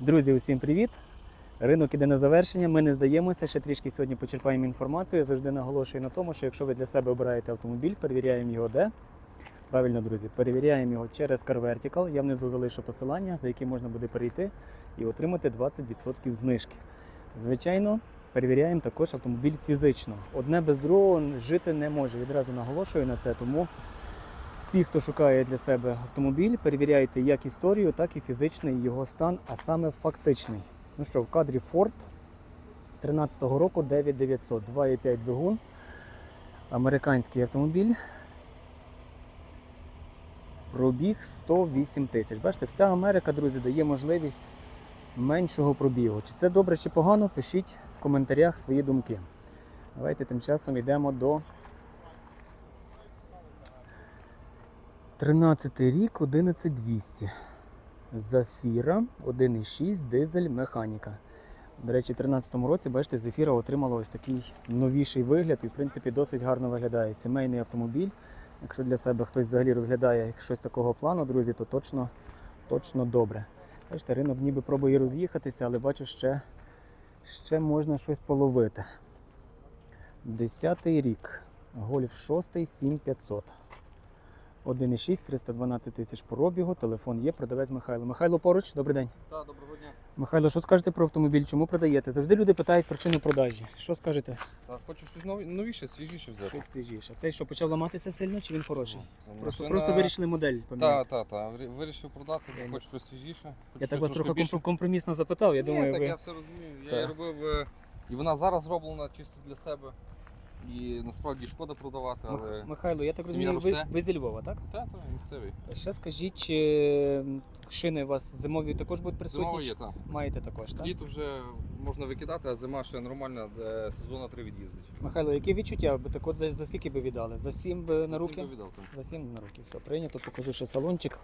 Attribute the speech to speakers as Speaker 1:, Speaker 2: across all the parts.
Speaker 1: Друзі, усім привіт! Ринок іде на завершення. Ми не здаємося. Ще трішки сьогодні почерпаємо інформацію. Я завжди наголошую на тому, що якщо ви для себе обираєте автомобіль, перевіряємо його де. Правильно, друзі, перевіряємо його через Car Vertical. Я внизу залишу посилання, за яким можна буде перейти і отримати 20% знижки. Звичайно, перевіряємо також автомобіль фізично. Одне без другого жити не може. Відразу наголошую на це, тому всі, хто шукає для себе автомобіль, перевіряйте як історію, так і фізичний його стан, а саме фактичний. Ну що, в кадрі Ford 13-го року 9900, 2,5 двигун, американський автомобіль. Пробіг 108 тисяч. Бачите, вся Америка, друзі, дає можливість меншого пробігу. Чи це добре, чи погано, пишіть в коментарях свої думки. Давайте тим часом йдемо до 13 рік, 11200. Зафіра 1,6 дизель механіка. До речі, в 2013 році, бачите, Зефіра отримала ось такий новіший вигляд і, в принципі, досить гарно виглядає. Сімейний автомобіль. Якщо для себе хтось взагалі розглядає щось такого плану, друзі, то точно, точно добре. Бачите, ринок ніби пробує роз'їхатися, але бачу, ще, ще можна щось половити. Десятий рік. Гольф 6 7500. 1,6, 312 тисяч пробігу, телефон є, продавець Михайло. Михайло поруч, добрий день.
Speaker 2: Так, доброго дня.
Speaker 1: Михайло, що скажете про автомобіль? Чому продаєте? Завжди люди питають причину продажі. Що скажете?
Speaker 2: Та хочу щось нові- новіше, свіжіше взяти.
Speaker 1: Щось свіжіше. Цей що почав ламатися сильно чи він хороший?
Speaker 2: Ну,
Speaker 1: Просто, просто вирішили модель поміняти.
Speaker 2: Та, та, та. Вирішив продати,
Speaker 1: Я
Speaker 2: хочу щось свіжіше. Хочу
Speaker 1: Я так
Speaker 2: щось
Speaker 1: вас
Speaker 2: трошки
Speaker 1: трохи
Speaker 2: більше.
Speaker 1: компро- компромісно запитав. Я
Speaker 2: Ні,
Speaker 1: думаю,
Speaker 2: так
Speaker 1: ви
Speaker 2: я все розумію. Я
Speaker 1: Та.
Speaker 2: її робив, е, і вона зараз зроблена чисто для себе. І насправді шкода продавати, але.
Speaker 1: Михайло, я так розумію, ви,
Speaker 2: росте.
Speaker 1: ви зі Львова, так?
Speaker 2: Та, та, місцевий.
Speaker 1: Ще скажіть, чи шини у вас зимові також будуть присутні?
Speaker 2: Зимова є, так.
Speaker 1: Маєте також, так?
Speaker 2: Літо вже можна викидати, а зима ще нормальна, де сезона три від'їздить.
Speaker 1: Михайло, які відчуття? Так от за, за скільки би віддали? За сім би на
Speaker 2: За
Speaker 1: руки?
Speaker 2: сім би віддав, так.
Speaker 1: За 7 на руки, все прийнято, покажу ще салончик.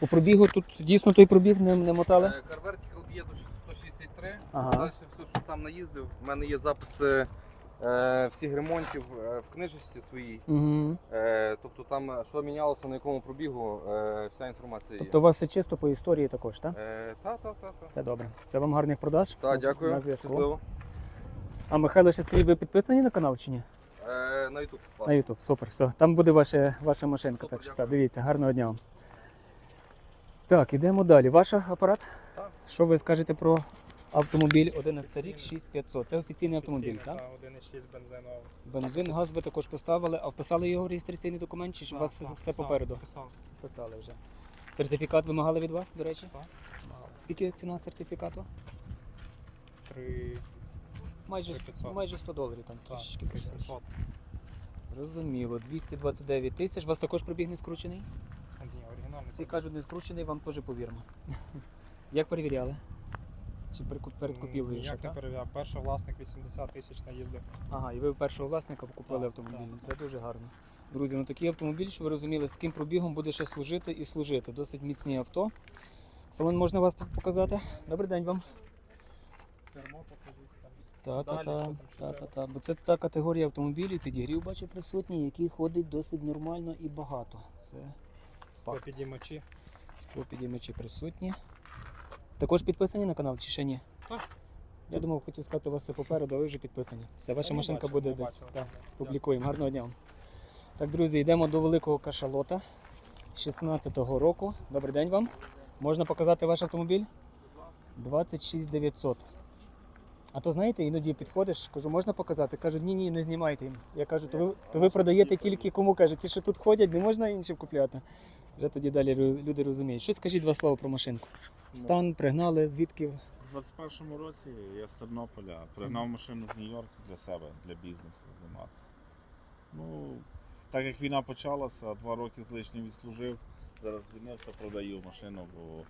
Speaker 1: По пробігу тут дійсно той пробіг не, не мотали.
Speaker 2: Е, Car б'є до 163.
Speaker 1: Ага.
Speaker 2: Далі все, що сам наїздив. У мене є записи всіх ремонтів е, в книжечці своїй.
Speaker 1: Угу.
Speaker 2: Е, тобто там, е, що мінялося, на якому пробігу, е, вся інформація є.
Speaker 1: Тобто у вас все чисто по історії також, так?
Speaker 2: Е, та, та, та, та.
Speaker 1: Це добре. Це вам гарних продаж.
Speaker 2: Та,
Speaker 1: На-
Speaker 2: дякую.
Speaker 1: На зв'язку. А Михайло, ще скажіть, ви підписані на канал чи ні?
Speaker 2: Е, на YouTube.
Speaker 1: На YouTube. Супер, все. Там буде ваша, ваша машинка.
Speaker 2: Супер,
Speaker 1: так що, так, дивіться, гарного дня вам. Так, ідемо далі. Ваш апарат?
Speaker 2: Так.
Speaker 1: Що ви скажете про автомобіль 11 рік 6500? Це офіційний автомобіль, так?
Speaker 3: 1,6 бензиновий.
Speaker 1: Бензин, газ ви також поставили, а вписали його в реєстраційний документ, чи ж у вас все попереду?
Speaker 3: писав.
Speaker 1: Писали вже. Сертифікат вимагали від вас, до речі?
Speaker 3: Так.
Speaker 1: Вимагали. Скільки ціна сертифікату?
Speaker 3: Три-
Speaker 1: Майже,
Speaker 3: 3500.
Speaker 1: майже 100 доларів там трішечки.
Speaker 3: 800.
Speaker 1: Зрозуміло, 229 тисяч. У вас також пробіг не скручений?
Speaker 3: Ні, оригінальний.
Speaker 1: Всі кажуть, не скручений, вам теж повіримо. Як перевіряли? Чи перед купівлею?
Speaker 3: Ніяк не перевіряв. Перший власник 80 тисяч наїздив.
Speaker 1: Ага, і ви першого власника купили автомобіль. Це дуже гарно. Друзі, ну такий автомобіль, що ви розуміли, з таким пробігом буде ще служити і служити. Досить міцні авто. Салон можна вас показати? Добрий день вам.
Speaker 3: Кермо покажіть там.
Speaker 1: Та, та,
Speaker 3: Далі,
Speaker 1: та,
Speaker 3: що там ще
Speaker 1: та, та,
Speaker 3: треба?
Speaker 1: та. Бо це та категорія автомобілів, підігрів бачу присутній, який ходить досить нормально і багато. Це факт.
Speaker 3: Підіймачі.
Speaker 1: Склопідіймачі присутні. Також підписані на канал чи ще ні?
Speaker 3: Так.
Speaker 1: Я думав, хотів сказати, у вас все попереду, а ви вже підписані. Все, ваша машинка
Speaker 3: бачив,
Speaker 1: буде десь.
Speaker 3: Дякую.
Speaker 1: публікуємо. Гарного дня. вам. Так, друзі, йдемо до великого кашалота 16-го року. Добрий день вам. Можна показати ваш автомобіль? 26 900. А то знаєте, іноді підходиш, кажу, можна показати? Кажуть, ні, ні, не знімайте їм. Я кажу, то ви, то ви продаєте тільки кому кажуть, ті, що тут ходять, не можна іншим купляти. Вже тоді далі люди розуміють. Що скажіть два слова про машинку? Стан, пригнали, звідки?
Speaker 4: У 21-му році я з Тернополя пригнав машину з Нью-Йорка для себе, для бізнесу займатися. Ну, так як війна почалася, два роки з лишнім відслужив, зараз звільнився, продаю машину, бо,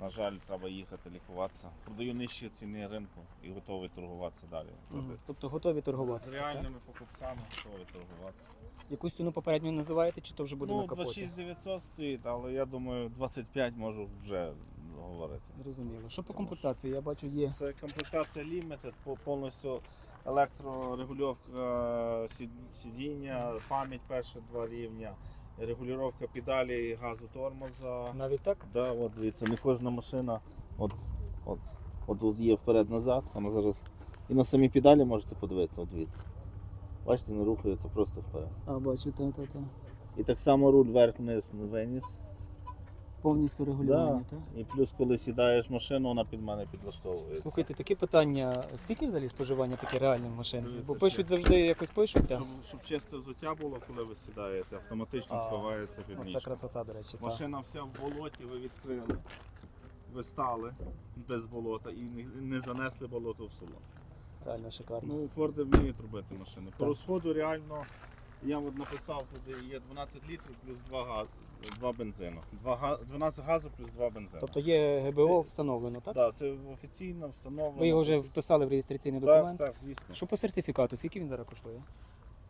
Speaker 4: на жаль, треба їхати лікуватися. Продаю нижчі ціни ринку і готовий торгуватися далі.
Speaker 1: Мгм. Тобто готові торгуватися.
Speaker 4: З
Speaker 1: так?
Speaker 4: реальними покупцями готовий торгуватися.
Speaker 1: Якусь ціну попередню називаєте, чи то вже буде
Speaker 4: ну,
Speaker 1: на капоті?
Speaker 4: 26 900 стоїть, але я думаю, 25 можу вже говорити.
Speaker 1: Зрозуміло. Що по комплектації? Я бачу, є.
Speaker 4: Це комплектація Limited, по- повністю електрорегульовка сід- сидіння, пам'ять перші два рівня, регулювання педалі і газу тормоза.
Speaker 1: Навіть так?
Speaker 4: Да, от дивіться, не кожна машина от От, от от є вперед-назад, вона зараз. І на самі педалі можете подивитися, от дивіться. Бачите, не рухається просто вперед.
Speaker 1: А, бачу, та, та, та.
Speaker 4: І так само руль вверх-вниз виніс.
Speaker 1: Повністю регулювання, так?
Speaker 4: І плюс, коли сідаєш в машину, вона під мене підлаштовується.
Speaker 1: Слухайте, такі питання. Скільки взагалі споживання таке реальне в машинці?
Speaker 4: Дивіться,
Speaker 1: Бо
Speaker 4: що-
Speaker 1: пишуть завжди якось пишуть, так?
Speaker 4: Щоб, щоб чисте взуття було, коли ви сідаєте, автоматично
Speaker 1: А,
Speaker 4: сховається під
Speaker 1: Оце
Speaker 4: ніжку.
Speaker 1: красота, до речі. так.
Speaker 4: Машина вся в болоті, ви відкрили, ви стали без болота і не, не занесли болото в село.
Speaker 1: Реально шикарно.
Speaker 4: Ну, Форди вміють робити машини. По
Speaker 1: Так.
Speaker 4: розходу реально, я от написав, туди є 12 літрів плюс 2, газ, 2 бензину. 2, га- 12 газу плюс 2 бензину.
Speaker 1: Тобто є ГБО
Speaker 4: Це-
Speaker 1: встановлено, так?
Speaker 4: Так, це офіційно встановлено.
Speaker 1: Ви його вже вписали в реєстраційний
Speaker 4: Так,
Speaker 1: документ.
Speaker 4: так, звісно.
Speaker 1: Що по сертифікату, скільки він зараз коштує?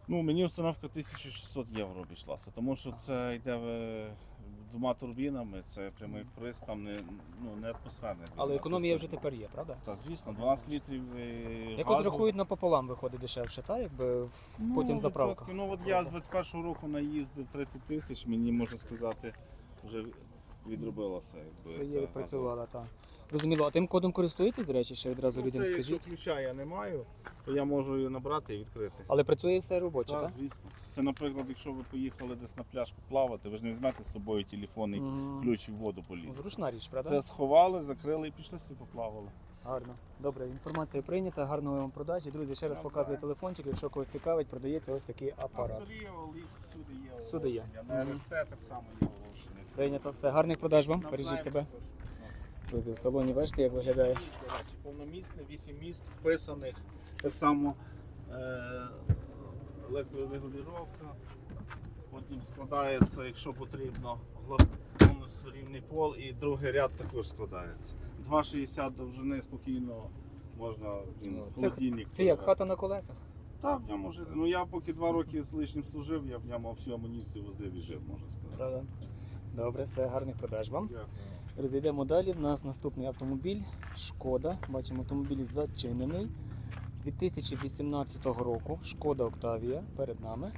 Speaker 4: Ну, мені установка 1600 євро обійшлася, тому що це йде е, двома турбінами, це прямий вприс, там не, ну, не атмосферний.
Speaker 1: Але
Speaker 4: двигун,
Speaker 1: економія
Speaker 4: це
Speaker 1: вже тепер є, правда?
Speaker 4: Та звісно, 12 літрів е,
Speaker 1: Якось
Speaker 4: газу.
Speaker 1: рахують напополам виходить дешевше, так? Якби в-
Speaker 4: Ну,
Speaker 1: потім заправка.
Speaker 4: відсотки. Ну от я з 21-го року наїздив 30 тисяч, мені можна сказати, вже відробилося. Якби,
Speaker 1: Своє відпрацювала, так. Розуміло, а тим кодом користуєтесь, до речі, ще відразу
Speaker 4: Ну,
Speaker 1: людям
Speaker 4: це, якщо
Speaker 1: скажіть.
Speaker 4: ключа я не маю, то я можу її набрати і відкрити.
Speaker 1: Але працює все робоче,
Speaker 4: Так,
Speaker 1: так?
Speaker 4: звісно. Це, наприклад, якщо ви поїхали десь на пляжку плавати, ви ж не візьмете з собою телефон і
Speaker 1: Мгм.
Speaker 4: ключ в воду
Speaker 1: Ну,
Speaker 4: поліз.
Speaker 1: Зручна річ, правда?
Speaker 4: Це сховали, закрили і пішли собі поплавали.
Speaker 1: Гарно. Добре, інформація прийнята, гарної вам продажі. Друзі, ще раз показую телефончик. Якщо когось цікавить, продається ось такий апарат.
Speaker 4: Авторія, Олікс, всюди є
Speaker 1: Всюди є.
Speaker 4: оголошення. На
Speaker 1: Мгм.
Speaker 4: Так само є оголошення.
Speaker 1: Прийнято все. Гарних продаж вам. Бережіть себе. Друзі, в салоні бачите, як виглядає.
Speaker 4: Вісім місць, до речі, Повномісне, 8 місць вписаних. Так само е- електрорегулювання. Потім складається, якщо потрібно, гла- повнорівний пол і другий ряд також складається. 2,60 довжини спокійно можна
Speaker 1: Ну,
Speaker 4: холодильник.
Speaker 1: Це як хата на колесах.
Speaker 4: Так, в ньому жити. Ну я поки два роки з лишнім служив, я в ньому всю амуніцію возив і жив, можна сказати.
Speaker 1: Правда? Добре, все, гарних продаж вам.
Speaker 4: Дякую.
Speaker 1: Друзі, далі. У нас наступний автомобіль. Шкода. Бачимо, автомобіль зачинений. 2018 року. Шкода Октавія перед нами.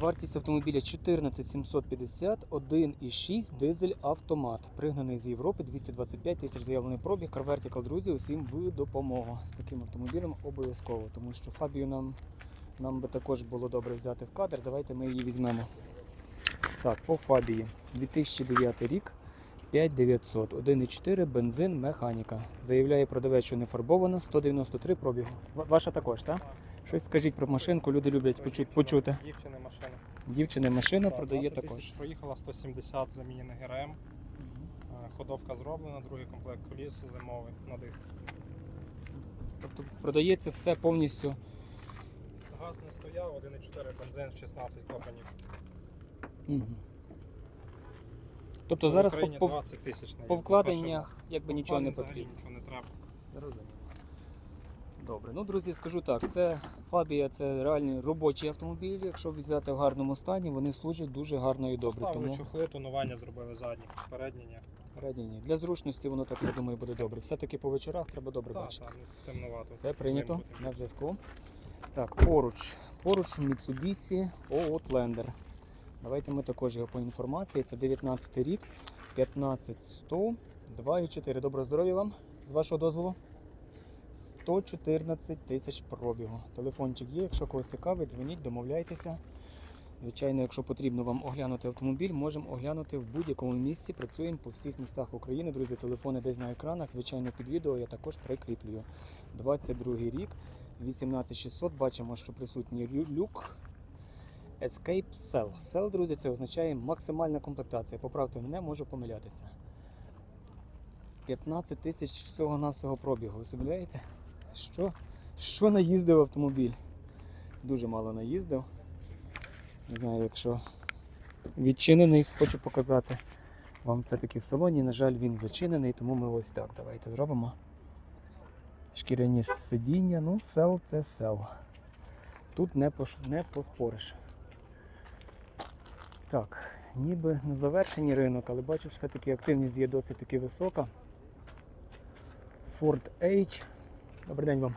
Speaker 1: Вартість автомобіля 14 750, 1,6 дизель автомат. Пригнаний з Європи, 225 тисяч заявлений пробіг. Vertical, друзі, усім в допомогу з таким автомобілем обов'язково, тому що Фабію нам, нам би також було добре взяти в кадр. Давайте ми її візьмемо. Так, по Фабії. 2009 рік. 5900, 1,4 бензин, механіка. Заявляє продавець, що не фарбована, 193 пробігу. Ваша також, так? Щось скажіть про машинку, люди люблять почути. почути.
Speaker 3: Дівчини машина.
Speaker 1: Дівчина машина
Speaker 3: Так,
Speaker 1: продає також.
Speaker 3: Проїхала 170 замінений ГРМ. Е, Ходовка зроблена, другий комплект коліс зимовий на дисках.
Speaker 1: Тобто продається все повністю.
Speaker 3: Газ не стояв, 1,4 бензин, 16 клапанів.
Speaker 1: Мгм. Тобто
Speaker 3: В
Speaker 1: зараз
Speaker 3: Україні
Speaker 1: по, по,
Speaker 3: 20 тисяч
Speaker 1: по вкладеннях якби нічого не потрібно.
Speaker 3: Нічого не треба.
Speaker 1: Добре, ну друзі, скажу так, це Фабія це реальний робочий автомобіль. Якщо взяти в гарному стані, вони служать дуже гарно і добре.
Speaker 3: Поставили
Speaker 1: Тому
Speaker 3: чохли, тонування зробили задні, передні ні.
Speaker 1: передні ні. Для зручності воно так, я думаю, буде добре. Все-таки по вечорах треба добре
Speaker 3: Так,
Speaker 1: бачити.
Speaker 3: так, ну, темнувато.
Speaker 1: Все прийнято на зв'язку. Так, поруч. Поруч Mitsubishi Outlander. Давайте ми також його по інформації. Це 19 рік, 15100, 2,4. Доброго здоров'я вам, з вашого дозволу. 114 тисяч пробігу. Телефончик є, якщо когось цікавить, дзвоніть, домовляйтеся. Звичайно, якщо потрібно вам оглянути автомобіль, можемо оглянути в будь-якому місці. Працюємо по всіх містах України. Друзі, телефони десь на екранах. Звичайно, під відео я також прикріплюю. 22 рік, 18600. Бачимо, що присутній люк. Escape Cell. Cell, друзі, це означає максимальна комплектація. Поправте мене, можу помилятися. 15 тисяч всього-навсього пробігу. Ви собі уявляєте? Що? Що наїздив автомобіль? Дуже мало наїздив. Не знаю, якщо відчинений, хочу показати вам все-таки в салоні. На жаль, він зачинений, тому ми ось так. Давайте зробимо. Шкіряні сидіння, ну, сел це сел. Тут не, пош... не поспориш. Так, ніби на завершенні ринок, але бачу, що все-таки активність є досить таки висока. Ford H. Добрий день вам.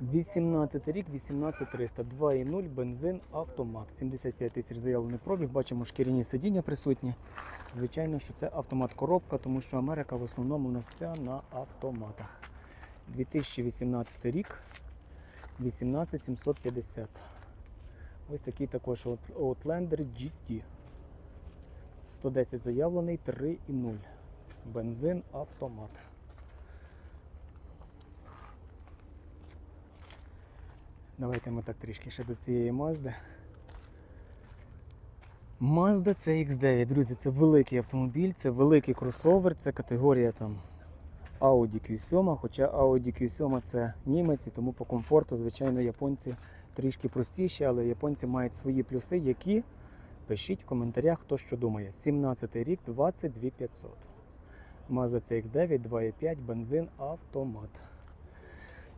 Speaker 1: 18 рік, 18300, 2,0, бензин, автомат. 75 тисяч заявлений пробіг. Бачимо шкіряні сидіння присутні. Звичайно, що це автомат-коробка, тому що Америка в основному у нас вся на автоматах. 2018 рік, 18750. Ось такий також Outlander GT. 110 заявлений, 3,0. Бензин, автомат. Давайте ми так трішки ще до цієї Мазди. Mazda CX9, друзі, це великий автомобіль, це великий кросовер, це категорія там Audi Q7, хоча Audi Q7 це німець, і тому по комфорту, звичайно, японці трішки простіші, але японці мають свої плюси, які пишіть в коментарях, хто що думає. 17 рік, 22 500. Mazda CX9, 2,5, бензин, автомат.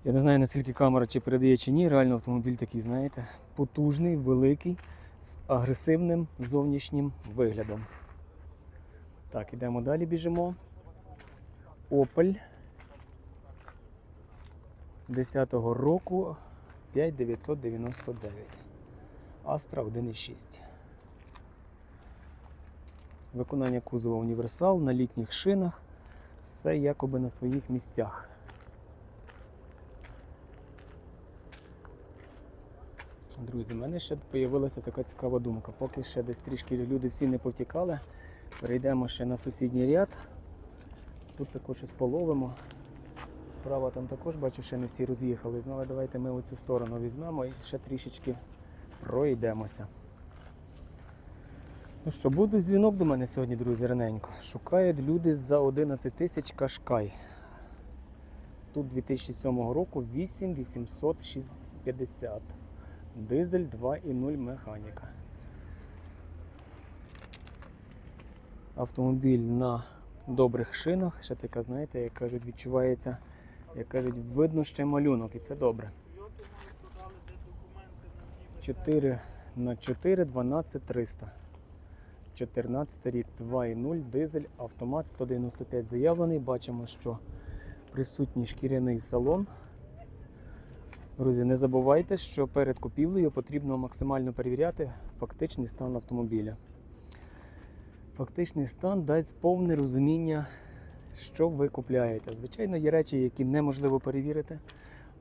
Speaker 1: Я не знаю, наскільки камера чи передає чи ні. Реально автомобіль такий, знаєте, потужний, великий, з агресивним зовнішнім виглядом. Так, ідемо далі, біжимо. Opel 10-го року 5999. Astra 1.6. Виконання кузова універсал на літніх шинах. Все якоби на своїх місцях. Друзі, в мене ще з'явилася така цікава думка. Поки ще десь трішки люди всі не повтікали, перейдемо ще на сусідній ряд. Тут також щось половимо. Справа там також бачу, ще не всі роз'їхались. Ну, але давайте ми оцю сторону візьмемо і ще трішечки пройдемося. Ну що, буде дзвінок до мене сьогодні, друзі, раненько. Шукають люди за 11 тисяч кашкай. Тут 2007 року 8850. Дизель 2.0 механіка. Автомобіль на добрих шинах. Ще така, знаєте, як кажуть, відчувається, як кажуть, видно ще малюнок, і це добре. 4 на 4 12 300. 14 рік 2.0 дизель, автомат 195 заявлений. Бачимо, що присутній шкіряний салон. Друзі, не забувайте, що перед купівлею потрібно максимально перевіряти фактичний стан автомобіля. Фактичний стан дасть повне розуміння, що ви купляєте. Звичайно, є речі, які неможливо перевірити.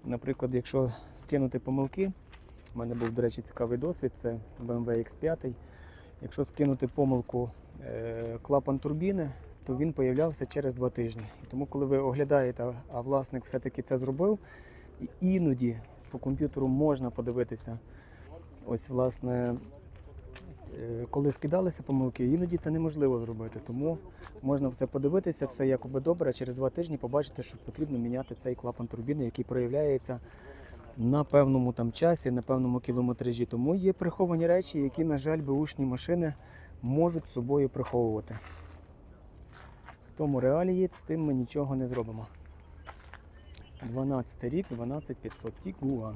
Speaker 1: Наприклад, якщо скинути помилки, у мене був, до речі, цікавий досвід, це BMW X5. Якщо скинути помилку е, клапан турбіни, то він появлявся через два тижні. І тому, коли ви оглядаєте, а- власник все-таки це зробив, іноді по комп'ютеру можна подивитися, ось власне, коли скидалися помилки, іноді це неможливо зробити. Тому можна все подивитися, все якоби добре, через два тижні побачити, що потрібно міняти цей клапан турбіни, який проявляється на певному там часі, на певному кілометражі. Тому є приховані речі, які, на жаль, беушні машини можуть собою приховувати. В тому реалії з тим ми нічого не зробимо. 12 рік, 12500 Тігуан.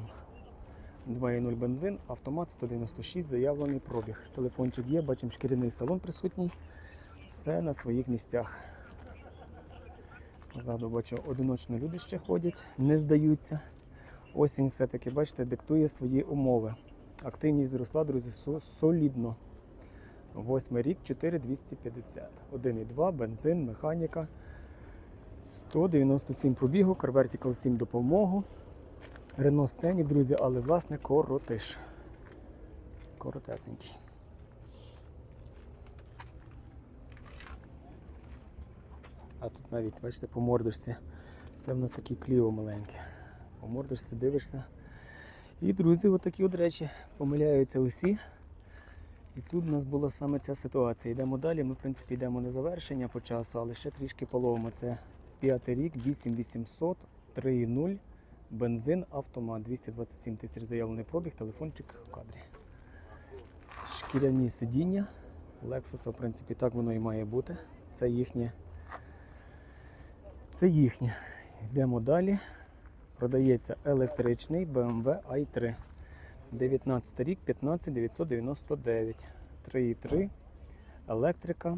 Speaker 1: 2.0 бензин, автомат 196, заявлений пробіг. Телефончик є, бачимо шкіряний салон присутній. Все на своїх місцях. Позаду бачу, одиночно люди ще ходять, не здаються. Осінь все-таки, бачите, диктує свої умови. Активність зросла, друзі, солідно. Восьмий рік 4250. 1,2, бензин, механіка. 197 пробігу, CarVertical 7 допомогу. Рено сцені, друзі, але власне коротиш. Коротесенький. А тут навіть, бачите, по мордочці. Це в нас такі кліо маленькі. По мордочці дивишся. І, друзі, отакі от речі помиляються усі. І тут у нас була саме ця ситуація. Йдемо далі. Ми, в принципі, йдемо на завершення по часу, але ще трішки половимо. Це п'ятий рік, 8800, 3.0, бензин, автомат, 227 тисяч заявлений пробіг, телефончик в кадрі. Шкіряні сидіння. Lexus, в принципі, так воно і має бути. Це їхнє. Це їхнє. Йдемо далі. Продається електричний BMW i3. 19 рік, 15 999. 3,3, електрика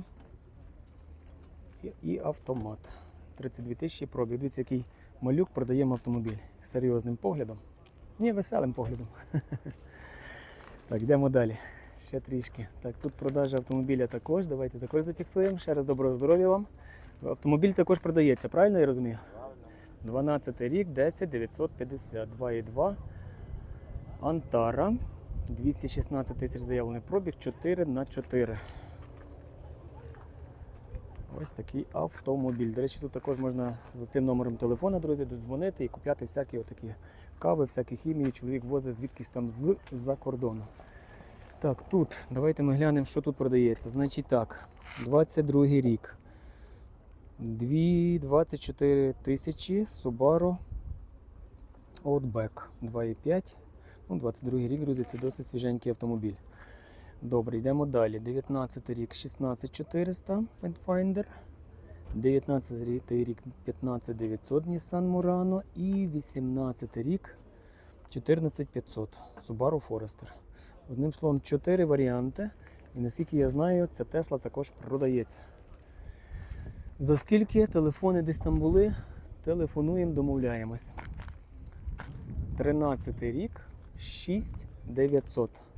Speaker 1: і автомат. 32 тисячі пробіг. Дивіться, який малюк продаємо автомобіль серйозним поглядом. Ні, веселим поглядом. Так, йдемо далі. Ще трішки. Так, тут продажа автомобіля також. Давайте також зафіксуємо. Ще раз доброго здоров'я вам. Автомобіль також продається, правильно я розумію? 12 рік, 10 950, 2,2. Антара. 216 тисяч заявлений пробіг, 4 на 4. Ось такий автомобіль. До речі, тут також можна за цим номером телефона, друзі, дзвонити і купляти всякі отакі кави, всякі хімії. Чоловік возить звідкись там з-за кордону. Так, тут давайте ми глянемо, що тут продається. Значить так, 22 рік. 2 24 тисячі Subaru Outback 2,5. Ну, 22 рік, друзі, це досить свіженький автомобіль. Добре, йдемо далі. 19 рік 16400 Pathfinder. 19 рік 15900 Nissan Murano і 18 рік 14500 Subaru Forester. Одним словом, 4 варіанти. І наскільки я знаю, ця Тесла також продається. За скільки телефони десь там були, телефонуємо, домовляємось. 13 рік 6900.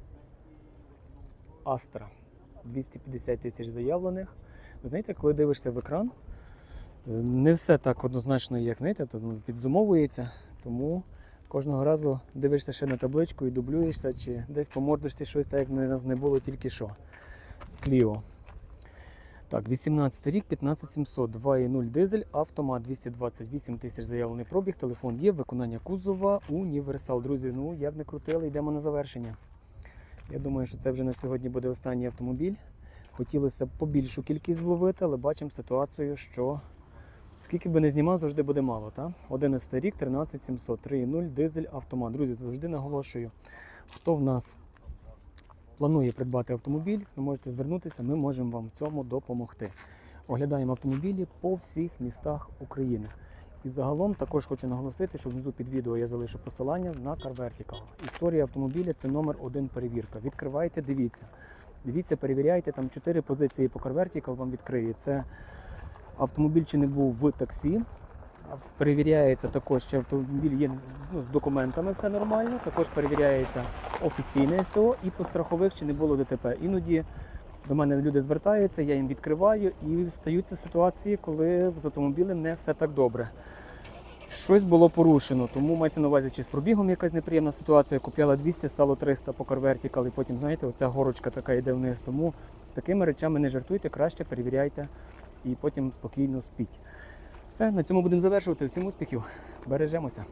Speaker 1: Астра. 250 тисяч заявлених. Ви знаєте, коли дивишся в екран, не все так однозначно, як знаєте, то, ну, підзумовується. Тому кожного разу дивишся ще на табличку і дублюєшся, чи десь по мордочці щось так, як нас не було тільки що. З Кліо. Так, 18 рік, 15700, 2.0 дизель, автомат 228 тисяч заявлений пробіг, телефон є, виконання кузова, універсал. Друзі, ну як не крутили, йдемо на завершення. Я думаю, що це вже на сьогодні буде останній автомобіль. Хотілося б побільшу кількість зловити, але бачимо ситуацію, що скільки би не знімав, завжди буде мало. Та? 11 рік, 13700, 3.0 дизель, автомат. Друзі, завжди наголошую, хто в нас планує придбати автомобіль, ви можете звернутися, ми можемо вам в цьому допомогти. Оглядаємо автомобілі по всіх містах України. І загалом також хочу наголосити, що внизу під відео я залишу посилання на Car. Історія автомобіля це номер один перевірка. Відкривайте, дивіться. Дивіться, перевіряйте, там чотири позиції по Car вам відкриє. Це автомобіль чи не був в таксі. Перевіряється також, чи автомобіль є ну, з документами, все нормально. Також перевіряється офіційне СТО і по страхових, чи не було ДТП. Іноді до мене люди звертаються, я їм відкриваю і стаються ситуації, коли з автомобілем не все так добре. Щось було порушено, тому мається на увазі, чи з пробігом якась неприємна ситуація. Купляла 200, стало 300 по CarVertical, і потім, знаєте, оця горочка така йде вниз. Тому з такими речами не жартуйте, краще перевіряйте і потім спокійно спіть. Все, на цьому будемо завершувати. Всім успіхів. Бережемося.